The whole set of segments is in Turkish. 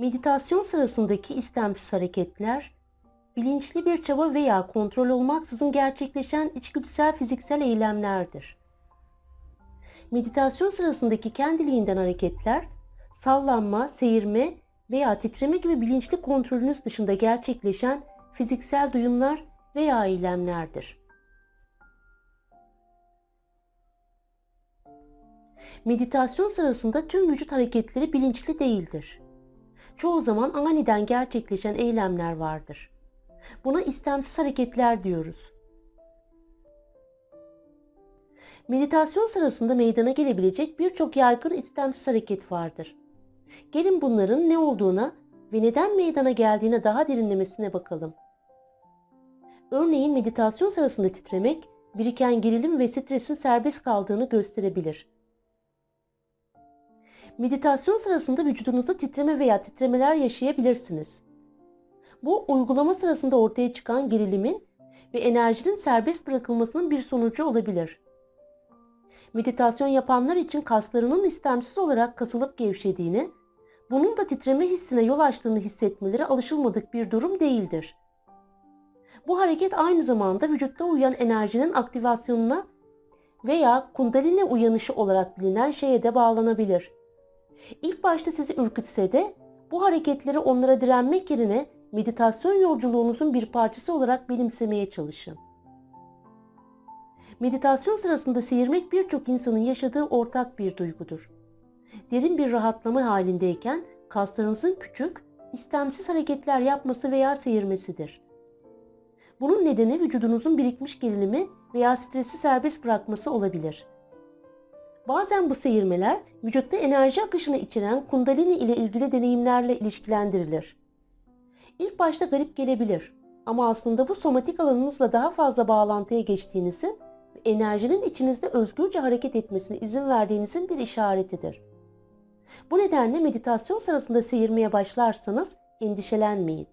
Meditasyon sırasındaki istemsiz hareketler, bilinçli bir çaba veya kontrol olmaksızın gerçekleşen içgüdüsel fiziksel eylemlerdir. Meditasyon sırasındaki kendiliğinden hareketler, sallanma, seyirme veya titreme gibi bilinçli kontrolünüz dışında gerçekleşen fiziksel duyumlar veya eylemlerdir. Meditasyon sırasında tüm vücut hareketleri bilinçli değildir. Çoğu zaman aniden gerçekleşen eylemler vardır. Buna istemsiz hareketler diyoruz. Meditasyon sırasında meydana gelebilecek birçok yaygın istemsiz hareket vardır. Gelin bunların ne olduğuna ve neden meydana geldiğine daha derinlemesine bakalım. Örneğin meditasyon sırasında titremek, biriken gerilim ve stresin serbest kaldığını gösterebilir. Meditasyon sırasında vücudunuzda titreme veya titremeler yaşayabilirsiniz. Bu uygulama sırasında ortaya çıkan gerilimin ve enerjinin serbest bırakılmasının bir sonucu olabilir. Meditasyon yapanlar için kaslarının istemsiz olarak kasılıp gevşediğini, bunun da titreme hissine yol açtığını hissetmeleri alışılmadık bir durum değildir. Bu hareket aynı zamanda vücutta uyan enerjinin aktivasyonuna veya kundalini uyanışı olarak bilinen şeye de bağlanabilir. İlk başta sizi ürkütse de bu hareketleri onlara direnmek yerine meditasyon yolculuğunuzun bir parçası olarak benimsemeye çalışın. Meditasyon sırasında seyirmek birçok insanın yaşadığı ortak bir duygudur. Derin bir rahatlama halindeyken kaslarınızın küçük, istemsiz hareketler yapması veya seyirmesidir. Bunun nedeni vücudunuzun birikmiş gerilimi veya stresi serbest bırakması olabilir. Bazen bu seyirmeler vücutta enerji akışını içeren kundalini ile ilgili deneyimlerle ilişkilendirilir. İlk başta garip gelebilir ama aslında bu somatik alanınızla daha fazla bağlantıya geçtiğinizin ve enerjinin içinizde özgürce hareket etmesine izin verdiğinizin bir işaretidir. Bu nedenle meditasyon sırasında seyirmeye başlarsanız endişelenmeyin.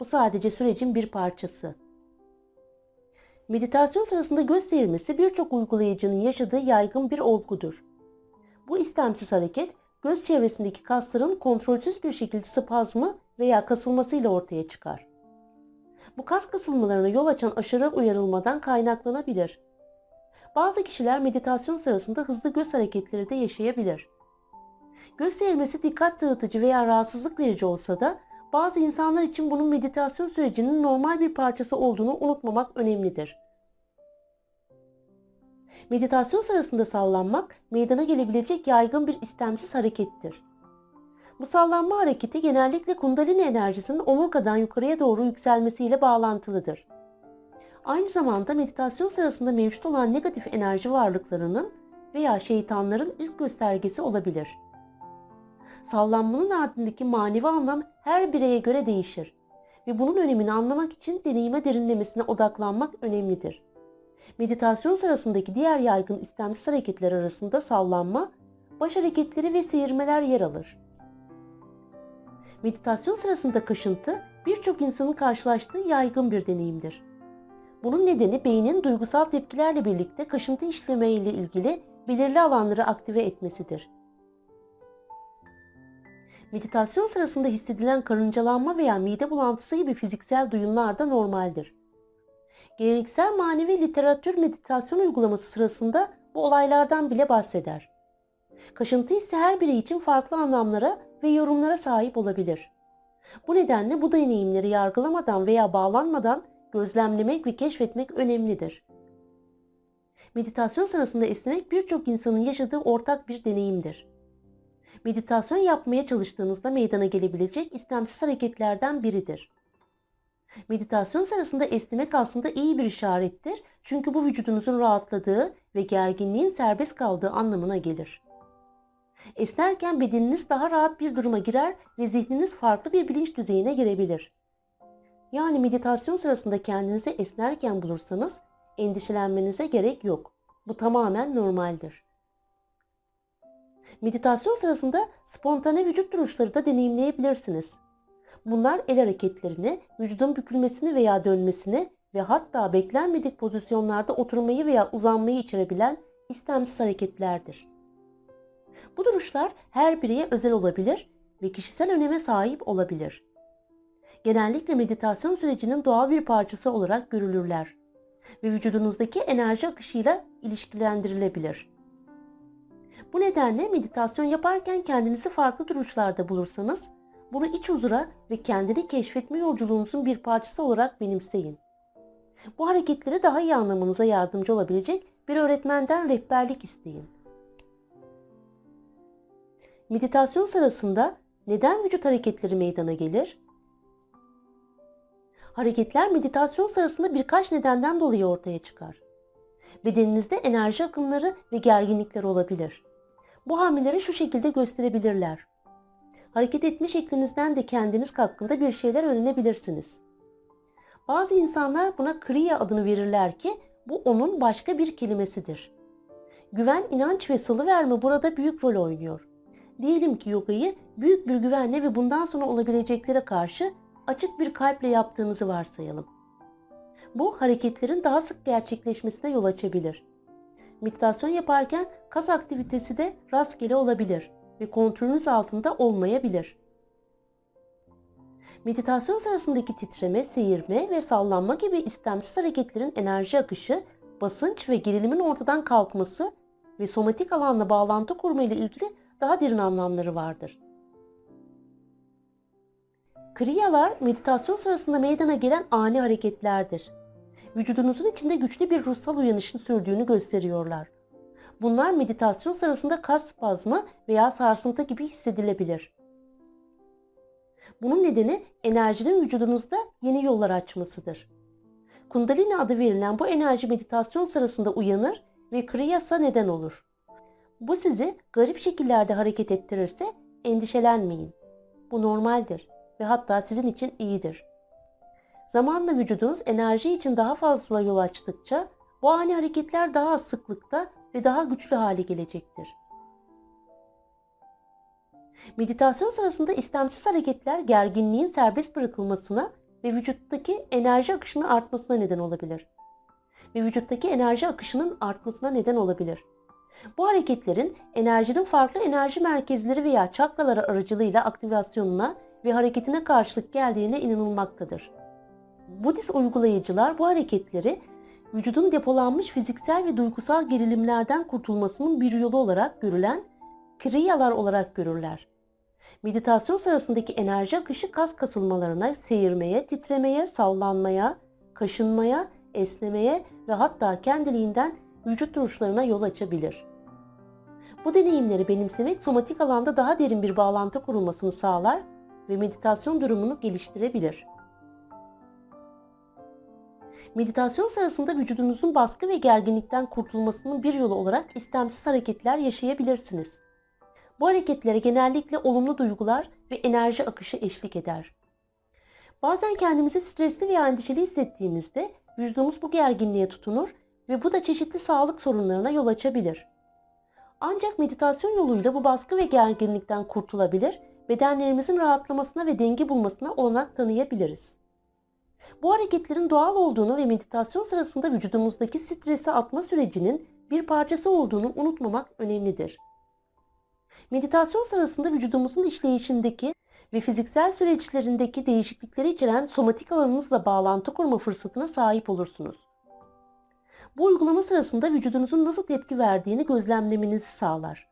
Bu sadece sürecin bir parçası. Meditasyon sırasında göz seyirmesi birçok uygulayıcının yaşadığı yaygın bir olgudur. Bu istemsiz hareket göz çevresindeki kasların kontrolsüz bir şekilde spazmı veya kasılmasıyla ortaya çıkar. Bu kas kasılmalarına yol açan aşırı uyarılmadan kaynaklanabilir. Bazı kişiler meditasyon sırasında hızlı göz hareketleri de yaşayabilir. Göz seyirmesi dikkat dağıtıcı veya rahatsızlık verici olsa da bazı insanlar için bunun meditasyon sürecinin normal bir parçası olduğunu unutmamak önemlidir. Meditasyon sırasında sallanmak meydana gelebilecek yaygın bir istemsiz harekettir. Bu sallanma hareketi genellikle kundalini enerjisinin omurgadan yukarıya doğru yükselmesiyle bağlantılıdır. Aynı zamanda meditasyon sırasında mevcut olan negatif enerji varlıklarının veya şeytanların ilk göstergesi olabilir. Sallanmanın ardındaki manevi anlam her bireye göre değişir ve bunun önemini anlamak için deneyime derinlemesine odaklanmak önemlidir. Meditasyon sırasındaki diğer yaygın istemsiz hareketler arasında sallanma, baş hareketleri ve seyirmeler yer alır. Meditasyon sırasında kaşıntı birçok insanın karşılaştığı yaygın bir deneyimdir. Bunun nedeni beynin duygusal tepkilerle birlikte kaşıntı işleme ile ilgili belirli alanları aktive etmesidir. Meditasyon sırasında hissedilen karıncalanma veya mide bulantısı gibi fiziksel duyumlar da normaldir. Geleneksel manevi literatür meditasyon uygulaması sırasında bu olaylardan bile bahseder. Kaşıntı ise her biri için farklı anlamlara ve yorumlara sahip olabilir. Bu nedenle bu deneyimleri yargılamadan veya bağlanmadan gözlemlemek ve keşfetmek önemlidir. Meditasyon sırasında esnemek birçok insanın yaşadığı ortak bir deneyimdir. Meditasyon yapmaya çalıştığınızda meydana gelebilecek istemsiz hareketlerden biridir. Meditasyon sırasında esnemek aslında iyi bir işarettir çünkü bu vücudunuzun rahatladığı ve gerginliğin serbest kaldığı anlamına gelir. Esnerken bedeniniz daha rahat bir duruma girer ve zihniniz farklı bir bilinç düzeyine girebilir. Yani meditasyon sırasında kendinizi esnerken bulursanız endişelenmenize gerek yok. Bu tamamen normaldir. Meditasyon sırasında spontane vücut duruşları da deneyimleyebilirsiniz. Bunlar el hareketlerini, vücudun bükülmesini veya dönmesini ve hatta beklenmedik pozisyonlarda oturmayı veya uzanmayı içerebilen istemsiz hareketlerdir. Bu duruşlar her bireye özel olabilir ve kişisel öneme sahip olabilir. Genellikle meditasyon sürecinin doğal bir parçası olarak görülürler ve vücudunuzdaki enerji akışıyla ilişkilendirilebilir. Bu nedenle meditasyon yaparken kendinizi farklı duruşlarda bulursanız bunu iç huzura ve kendini keşfetme yolculuğunuzun bir parçası olarak benimseyin. Bu hareketleri daha iyi anlamanıza yardımcı olabilecek bir öğretmenden rehberlik isteyin. Meditasyon sırasında neden vücut hareketleri meydana gelir? Hareketler meditasyon sırasında birkaç nedenden dolayı ortaya çıkar. Bedeninizde enerji akımları ve gerginlikler olabilir. Bu hamleleri şu şekilde gösterebilirler. Hareket etme şeklinizden de kendiniz hakkında bir şeyler öğrenebilirsiniz. Bazı insanlar buna kriya adını verirler ki bu onun başka bir kelimesidir. Güven, inanç ve salıverme burada büyük rol oynuyor. Diyelim ki yogayı büyük bir güvenle ve bundan sonra olabileceklere karşı açık bir kalple yaptığınızı varsayalım. Bu hareketlerin daha sık gerçekleşmesine yol açabilir. Meditasyon yaparken kas aktivitesi de rastgele olabilir ve kontrolünüz altında olmayabilir. Meditasyon sırasındaki titreme, seyirme ve sallanma gibi istemsiz hareketlerin enerji akışı, basınç ve gerilimin ortadan kalkması ve somatik alanla bağlantı kurma ile ilgili daha derin anlamları vardır. Kriyalar meditasyon sırasında meydana gelen ani hareketlerdir. Vücudunuzun içinde güçlü bir ruhsal uyanışın sürdüğünü gösteriyorlar. Bunlar meditasyon sırasında kas spazmı veya sarsıntı gibi hissedilebilir. Bunun nedeni enerjinin vücudunuzda yeni yollar açmasıdır. Kundalini adı verilen bu enerji meditasyon sırasında uyanır ve kriyasa neden olur. Bu sizi garip şekillerde hareket ettirirse endişelenmeyin. Bu normaldir ve hatta sizin için iyidir. Zamanla vücudunuz enerji için daha fazla yol açtıkça bu ani hareketler daha az sıklıkta ve daha güçlü hale gelecektir. Meditasyon sırasında istemsiz hareketler gerginliğin serbest bırakılmasına ve vücuttaki enerji akışının artmasına neden olabilir. Ve vücuttaki enerji akışının artmasına neden olabilir. Bu hareketlerin enerjinin farklı enerji merkezleri veya çakraları aracılığıyla aktivasyonuna ve hareketine karşılık geldiğine inanılmaktadır. Budist uygulayıcılar bu hareketleri vücudun depolanmış fiziksel ve duygusal gerilimlerden kurtulmasının bir yolu olarak görülen kriyalar olarak görürler. Meditasyon sırasındaki enerji akışı kas kasılmalarına, seyirmeye, titremeye, sallanmaya, kaşınmaya, esnemeye ve hatta kendiliğinden vücut duruşlarına yol açabilir. Bu deneyimleri benimsemek somatik alanda daha derin bir bağlantı kurulmasını sağlar ve meditasyon durumunu geliştirebilir. Meditasyon sırasında vücudunuzun baskı ve gerginlikten kurtulmasının bir yolu olarak istemsiz hareketler yaşayabilirsiniz. Bu hareketlere genellikle olumlu duygular ve enerji akışı eşlik eder. Bazen kendimizi stresli veya endişeli hissettiğimizde vücudumuz bu gerginliğe tutunur ve bu da çeşitli sağlık sorunlarına yol açabilir. Ancak meditasyon yoluyla bu baskı ve gerginlikten kurtulabilir, bedenlerimizin rahatlamasına ve denge bulmasına olanak tanıyabiliriz. Bu hareketlerin doğal olduğunu ve meditasyon sırasında vücudumuzdaki stresi atma sürecinin bir parçası olduğunu unutmamak önemlidir. Meditasyon sırasında vücudumuzun işleyişindeki ve fiziksel süreçlerindeki değişiklikleri içeren somatik alanınızla bağlantı kurma fırsatına sahip olursunuz. Bu uygulama sırasında vücudunuzun nasıl tepki verdiğini gözlemlemenizi sağlar.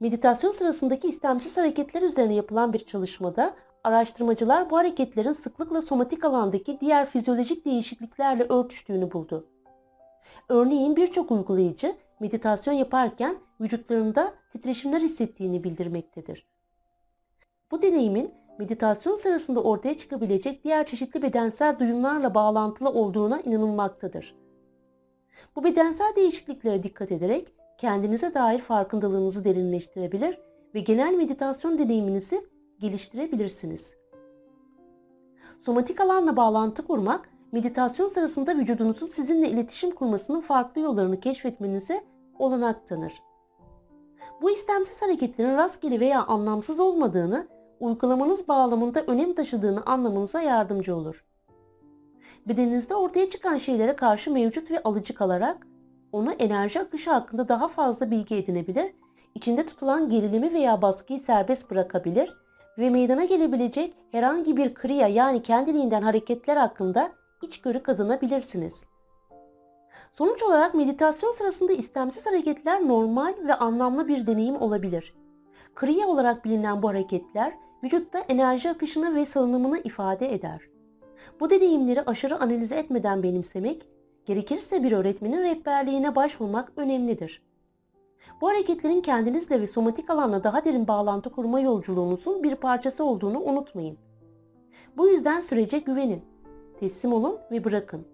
Meditasyon sırasındaki istemsiz hareketler üzerine yapılan bir çalışmada araştırmacılar bu hareketlerin sıklıkla somatik alandaki diğer fizyolojik değişikliklerle örtüştüğünü buldu. Örneğin birçok uygulayıcı meditasyon yaparken vücutlarında titreşimler hissettiğini bildirmektedir. Bu deneyimin meditasyon sırasında ortaya çıkabilecek diğer çeşitli bedensel duyumlarla bağlantılı olduğuna inanılmaktadır. Bu bedensel değişikliklere dikkat ederek kendinize dair farkındalığınızı derinleştirebilir ve genel meditasyon deneyiminizi geliştirebilirsiniz. Somatik alanla bağlantı kurmak, meditasyon sırasında vücudunuzun sizinle iletişim kurmasının farklı yollarını keşfetmenize olanak tanır. Bu istemsiz hareketlerin rastgele veya anlamsız olmadığını, uygulamanız bağlamında önem taşıdığını anlamanıza yardımcı olur. Bedeninizde ortaya çıkan şeylere karşı mevcut ve alıcı kalarak onu enerji akışı hakkında daha fazla bilgi edinebilir, içinde tutulan gerilimi veya baskıyı serbest bırakabilir ve meydana gelebilecek herhangi bir kriya yani kendiliğinden hareketler hakkında içgörü kazanabilirsiniz. Sonuç olarak meditasyon sırasında istemsiz hareketler normal ve anlamlı bir deneyim olabilir. Kriya olarak bilinen bu hareketler vücutta enerji akışını ve salınımını ifade eder. Bu deneyimleri aşırı analize etmeden benimsemek, gerekirse bir öğretmenin rehberliğine başvurmak önemlidir. Bu hareketlerin kendinizle ve somatik alanla daha derin bağlantı kurma yolculuğunuzun bir parçası olduğunu unutmayın. Bu yüzden sürece güvenin, teslim olun ve bırakın.